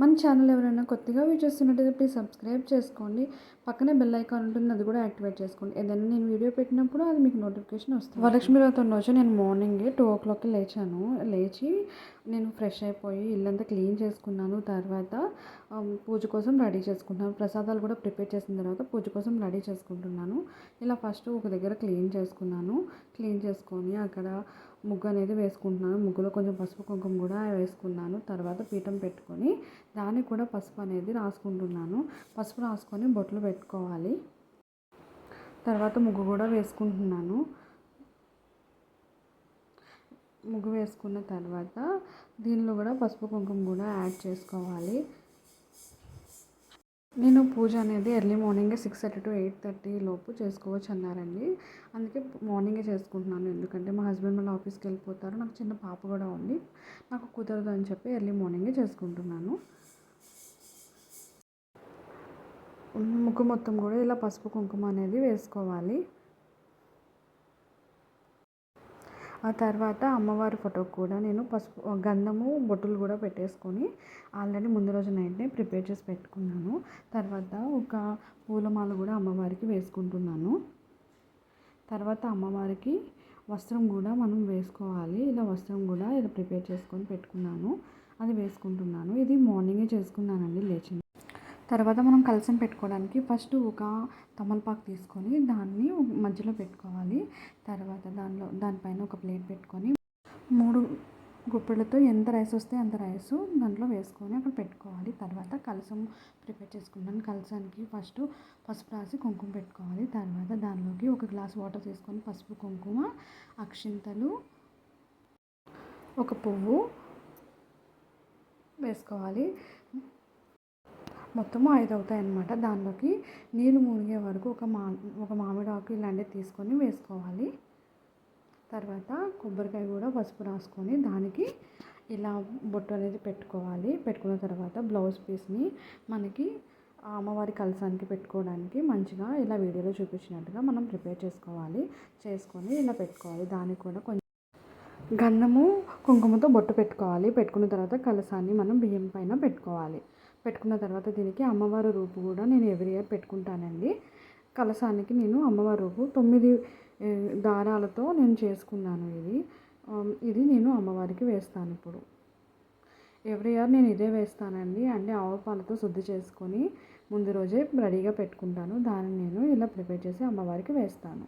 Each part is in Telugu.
మన ఛానల్ ఎవరైనా కొత్తగా వ్యూ చేస్తున్నట్టయితే ప్లీజ్ సబ్స్క్రైబ్ చేసుకోండి. పక్కనే బెల్ ఐకాన్ ఉంటుంది అది కూడా యాక్టివేట్ చేసుకోండి. ఏదైనా నేను వీడియో పెట్టినప్పుడు అది మీకు నోటిఫికేషన్ వస్తుంది. వరలక్ష్మి వ్రతం రోజు నేను మార్నింగ్ టూ ఓ క్లాక్కి లేచాను. లేచి నేను ఫ్రెష్ అయిపోయి ఇల్లంతా క్లీన్ చేసుకున్నాను. తర్వాత um, పూజ కోసం రెడీ చేసుకుంటున్నాను. ప్రసాదాలు కూడా ప్రిపేర్ చేసిన తర్వాత పూజ కోసం రెడీ చేసుకుంటున్నాను. ఇలా ఫస్ట్ ఒక దగ్గర క్లీన్ చేసుకున్నాను. క్లీన్ చేసుకొని అక్కడ ముగ్గు అనేది వేసుకుంటున్నాను. ముగ్గులో కొంచెం పసుపు కుంకుమ కూడా వేసుకున్నాను. తర్వాత పీఠం పెట్టుకొని దానికి కూడా పసుపు అనేది రాసుకుంటున్నాను. పసుపు రాసుకొని బొట్లు పెట్టుకోవాలి. తర్వాత ముగ్గు కూడా వేసుకుంటున్నాను. ముగ్గు వేసుకున్న తర్వాత దీనిలో కూడా పసుపు కుంకుమ కూడా యాడ్ చేసుకోవాలి. నేను పూజ అనేది ఎర్లీ మార్నింగే six thirty to eight thirty లోపు చేసుకోవచ్చు అన్నారండి. అందుకే మార్నింగే చేసుకుంటున్నాను. ఎందుకంటే మా హస్బెండ్ వాళ్ళ ఆఫీస్కి వెళ్ళిపోతారు. నాకు చిన్న పాప కూడా ఉంది. నాకు కుదరదు అని చెప్పి ఎర్లీ మార్నింగే చేసుకుంటున్నాను. ముగ్గు మొత్తం కూడా ఇలా పసుపు కుంకుమ అనేది వేసుకోవాలి. ఆ తర్వాత అమ్మవారి ఫోటోకి కూడా నేను పసుపు గంధము బొట్టులు కూడా పెట్టేసుకొని ఆల్రెడీ ముందు రోజు నైట్నే ప్రిపేర్ చేసి పెట్టుకున్నాను. తర్వాత ఒక పూలమాల కూడా అమ్మవారికి వేసుకుంటున్నాను. తర్వాత అమ్మవారికి వస్త్రం కూడా మనం వేసుకోవాలి. ఇలా వస్త్రం కూడా ఇలా ప్రిపేర్ చేసుకొని పెట్టుకున్నాను. అది వేసుకుంటున్నాను. ఇది మార్నింగే చేసుకున్నానండి లేచింది తర్వాత మనం కలసం పెట్టుకోవడానికి ఫస్ట్ ఒక తమలపాకు తీసుకొని దాన్ని మధ్యలో పెట్టుకోవాలి. తర్వాత దానిలో దానిపైన ఒక ప్లేట్ పెట్టుకొని మూడు గుప్పెళ్ళతో ఎంత రైస్ వస్తే అంత రైస్ దాంట్లో వేసుకొని అక్కడ పెట్టుకోవాలి. తర్వాత కలసం ప్రిపేర్ చేసుకున్నాను కలసానికి ఫస్ట్ పసుపు రాసి కుంకుమ పెట్టుకోవాలి. తర్వాత దానిలోకి ఒక గ్లాస్ వాటర్ తీసుకొని పసుపు కుంకుమ అక్షింతలు ఒక పువ్వు వేసుకోవాలి. మొత్తము ఐదు అవుతాయి అన్నమాట దానిలోకి నీళ్ళు మునిగే వరకు ఒక మా ఒక మామిడి ఆకు ఇలాంటివి తీసుకొని వేసుకోవాలి. తర్వాత కొబ్బరికాయ కూడా పసుపు రాసుకొని దానికి ఇలా బొట్టు అనేది పెట్టుకోవాలి. పెట్టుకున్న తర్వాత బ్లౌజ్ పీస్ని మనకి అమ్మవారి కలసానికి పెట్టుకోవడానికి మంచిగా ఇలా వీడియోలో చూపించినట్టుగా మనం ప్రిపేర్ చేసుకోవాలి. చేసుకొని ఇలా పెట్టుకోవాలి. దానికి కూడా కొంచెం గంధము కుంకుమతో బొట్టు పెట్టుకోవాలి. పెట్టుకున్న తర్వాత కలసాన్ని మనం బియ్యం పైన పెట్టుకోవాలి. పెట్టుకున్న తర్వాత దీనికి అమ్మవారి రూపు కూడా నేను ఎవ్రీ ఇయర్ పెట్టుకుంటానండి. కలసానికి నేను అమ్మవారి రూపు తొమ్మిది దారాలతో నేను చేసుకున్నాను ఇది. ఇది నేను అమ్మవారికి వేస్తాను ఇప్పుడు. ఎవ్రీ ఇయర్ నేను ఇదే వేస్తానండి. అంటే ఆవు పాలతో శుద్ధి చేసుకొని ముందు రోజే రెడీగా పెట్టుకుంటాను. దాన్ని నేను ఇలా ప్రిపేర్ చేసి అమ్మవారికి వేస్తాను.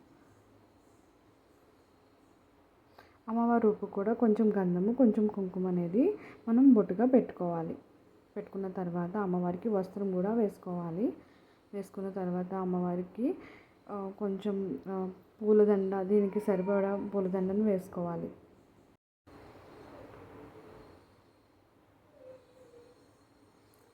అమ్మవారి రూపు కూడా కొంచెం గంధము కొంచెం కుంకుమ అనేది మనం బొట్టుగా పెట్టుకోవాలి. పెట్టుకున్న తర్వాత అమ్మవారికి వస్త్రం కూడా వేసుకోవాలి. వేసుకున్న తర్వాత అమ్మవారికి కొంచెం పూలదండ దీనికి సరిపడా పూలదండను వేసుకోవాలి.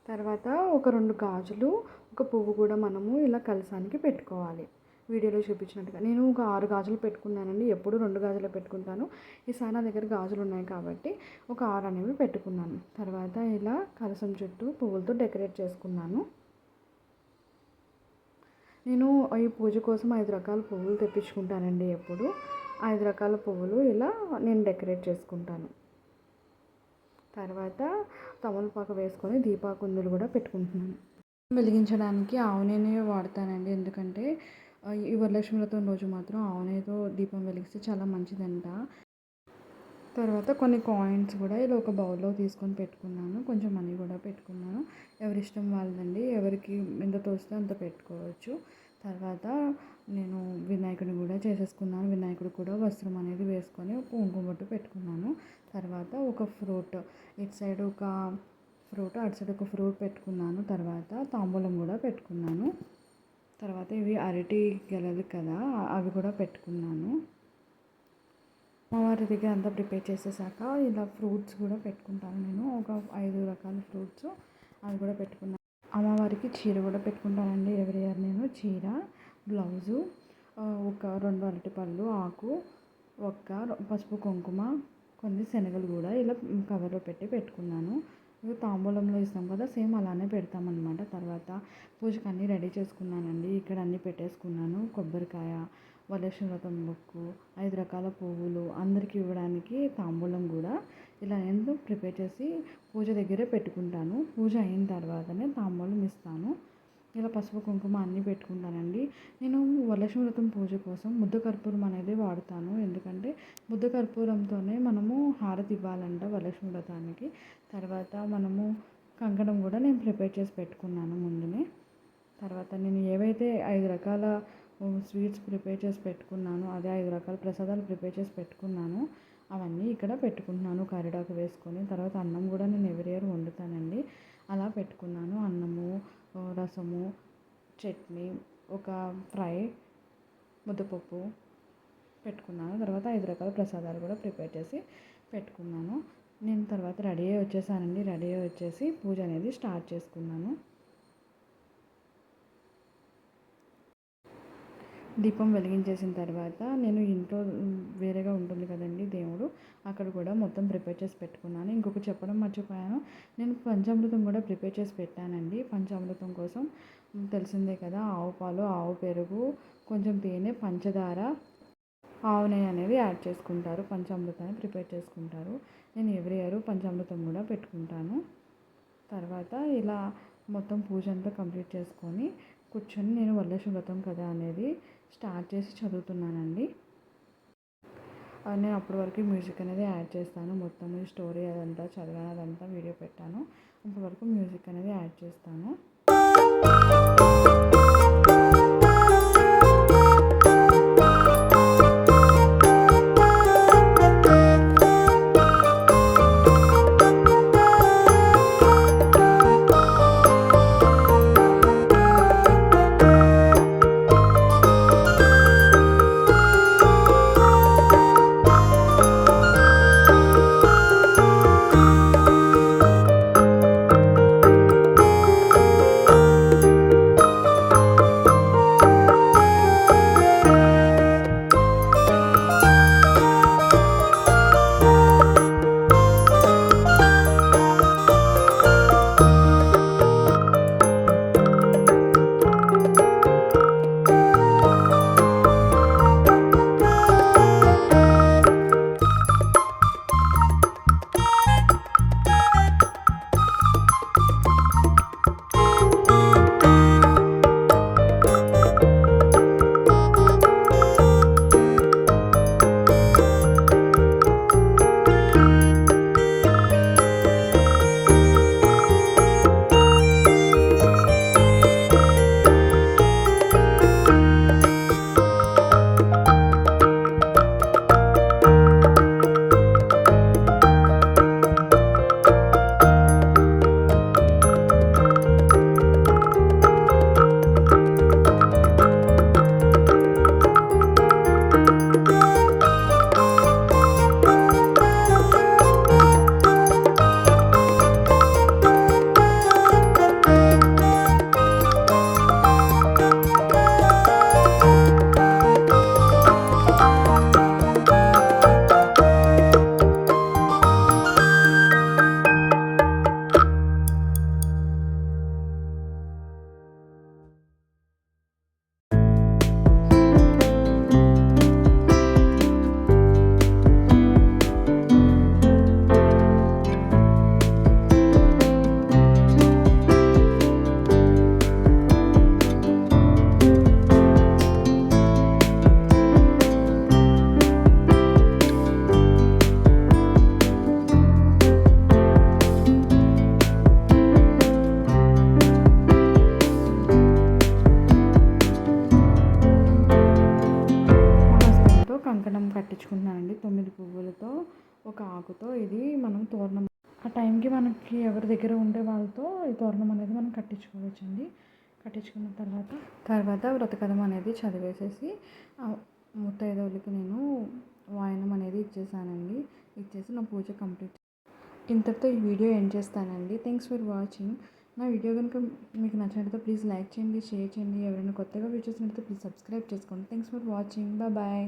తర్వాత ఒక రెండు గాజులు ఒక పువ్వు కూడా మనము ఇలా కలసానికి పెట్టుకోవాలి. వీడియోలో చూపించినట్టుగా. నేను ఒక ఆరు గాజులు పెట్టుకున్నానండి. ఎప్పుడు రెండు గాజులు పెట్టుకుంటాను. ఈసారి నా దగ్గర గాజులు ఉన్నాయి కాబట్టి ఒక ఆరు అనేవి పెట్టుకున్నాను. తర్వాత ఇలా కలసం చుట్టూ పువ్వులతో డెకరేట్ చేసుకున్నాను. నేను ఈ పూజ కోసం ఐదు రకాల పువ్వులు తెప్పించుకుంటానండి ఎప్పుడు. ఐదు రకాల పువ్వులు ఇలా నేను డెకరేట్ చేసుకుంటాను. తర్వాత తమలపాకు వేసుకొని దీపాకుందులు కూడా పెట్టుకుంటున్నాను. వెలిగించడానికి ఆవు నేనే వాడతానండి. ఎందుకంటే ఈ వరలక్ష్మి వ్రతం రోజు మాత్రం ఆవునేతో దీపం వెలిగిస్తే చాలా మంచిదంట. తర్వాత కొన్ని కాయిన్స్ కూడా ఇలా ఒక బౌల్లో తీసుకొని పెట్టుకున్నాను. కొంచెం మనీ కూడా పెట్టుకున్నాను. ఎవరి ఇష్టం వాళ్ళదండి. ఎవరికి ఎంత తోస్తే అంత పెట్టుకోవచ్చు. తర్వాత నేను వినాయకుడిని కూడా చేసేసుకున్నాను. వినాయకుడు కూడా వస్త్రం అనేది వేసుకొని ఒక కుంకుమ బొట్టు పెట్టుకున్నాను. తర్వాత ఒక ఫ్రూట్ ఇటు సైడ్ ఒక ఫ్రూట్ అటు సైడ్ ఒక ఫ్రూట్ పెట్టుకున్నాను. తర్వాత తాంబూలం కూడా పెట్టుకున్నాను. తర్వాత ఇవి అరటి గెలలు కదా అవి కూడా పెట్టుకున్నాను. అమ్మవారి దగ్గర అంతా ప్రిపేర్ చేసేసాక ఇలా ఫ్రూట్స్ కూడా పెట్టుకుంటాను నేను. ఒక ఐదు రకాల ఫ్రూట్స్ అవి కూడా పెట్టుకున్నాను అమ్మవారికి చీర కూడా పెట్టుకుంటానండి ఎవరి ఇయర్ నేను. చీర బ్లౌజు ఒక రెండు అరటి పళ్ళు ఆకు ఒక్క పసుపు కుంకుమ కొన్ని శనగలు కూడా ఇలా కవర్లో పెట్టి పెట్టుకున్నాను. తాంబూలంలో ఇస్తాం కదా సేమ్ అలానే పెడతామన్నమాట. తర్వాత పూజకు అన్నీ రెడీ చేసుకున్నానండి. ఇక్కడ అన్నీ పెట్టేసుకున్నాను. కొబ్బరికాయ వరలక్ష్మి బొక్కు ఐదు రకాల పువ్వులు అందరికీ ఇవ్వడానికి తాంబూలం కూడా ఇలా ఎందుకు ప్రిపేర్ చేసి పూజ దగ్గరే పెట్టుకుంటాను. పూజ అయిన తర్వాతనే తాంబూలం ఇస్తాను. ఇలా పసుపు కుంకుమ అన్నీ పెట్టుకుంటానండి. నేను వరలక్ష్మి వ్రతం పూజ కోసం ముద్ద కర్పూరం అనేది వాడతాను. ఎందుకంటే ముద్ద కర్పూరంతోనే మనము హారతి ఇవ్వాలంట వరలక్ష్మి వ్రతానికి. తర్వాత మనము కంకణం కూడా నేను ప్రిపేర్ చేసి పెట్టుకున్నాను ముందునే. తర్వాత నేను ఏవైతే ఐదు రకాల స్వీట్స్ ప్రిపేర్ చేసి పెట్టుకున్నాను అదే ఐదు రకాల ప్రసాదాలు ప్రిపేర్ చేసి పెట్టుకున్నాను. అవన్నీ ఇక్కడ పెట్టుకుంటున్నాను కరిడాకు వేసుకొని. తర్వాత అన్నం కూడా నేను ఎవరి ఇయర్ వండుతానండి. అలా పెట్టుకున్నాను. అన్నము రసము చట్నీ ఒక ఫ్రై ముద్దపప్పు పెట్టుకున్నాను. తర్వాత ఐదు రకాల ప్రసాదాలు కూడా ప్రిపేర్ చేసి పెట్టుకున్నాను. నేను తర్వాత రెడీ అయ్యి వచ్చేసానండి. రెడీ అయ్యి వచ్చేసి పూజ అనేది స్టార్ట్ చేసుకున్నాను. దీపం వెలిగించేసిన తర్వాత నేను ఇంట్లో వేరేగా ఉంటుంది కదండి దేవుడు అక్కడ కూడా మొత్తం ప్రిపేర్ చేసి పెట్టుకున్నాను. ఇంకొక చెప్పడం మర్చిపోయాను. నేను పంచామృతం కూడా ప్రిపేర్ చేసి పెట్టానండి. పంచామృతం కోసం తెలిసిందే కదా ఆవు పాలు ఆవు పెరుగు కొంచెం తేనె పంచదార ఆవు నెయ్యి అనేది యాడ్ చేసుకుంటారు. పంచామృతాన్ని ప్రిపేర్ చేసుకుంటారు. నేను ఎవ్రీ ఇయర్ పంచామృతం కూడా పెట్టుకుంటాను. తర్వాత ఇలా మొత్తం పూజ అంతా కంప్లీట్ చేసుకొని కూర్చొని నేను వరలక్ష్మి వ్రతం కదా అనేది స్టార్ట్ చేసి చదువుతున్నానండి. నేను అప్పటి వరకు మ్యూజిక్ అనేది యాడ్ చేస్తాను. మొత్తం స్టోరీ అదంతా చదివాను అదంతా వీడియో పెట్టాను. అప్పటి వరకు మ్యూజిక్ అనేది యాడ్ చేస్తాను. కంకణం కట్టించుకుంటున్నానండి. తొమ్మిది పువ్వులతో ఒక ఆకుతో. ఇది మనం తోరణం. ఆ టైంకి మనకి ఎవరి దగ్గర ఉండే వాళ్ళతో ఈ తోరణం అనేది మనం కట్టించుకోవచ్చండి. కట్టించుకున్న తర్వాత తర్వాత వ్రతకథం అనేది చదివేసేసి ముత్తైదవులకి నేను వాయనం అనేది ఇచ్చేసానండి. ఇచ్చేసి నా పూజ కంప్లీట్ ఇంతటితో ఈ వీడియో ఎండ్ చేస్తానండి. థ్యాంక్స్ ఫర్ వాచింగ్ నా వీడియో కనుక మీకు నచ్చినట్లయితే ప్లీజ్ లైక్ చేయండి షేర్ చేయండి. ఎవరైనా కొత్తగా వీడియోస్ నచ్చితే ప్లీజ్ సబ్స్క్రైబ్ చేసుకోండి. Thanks for watching bye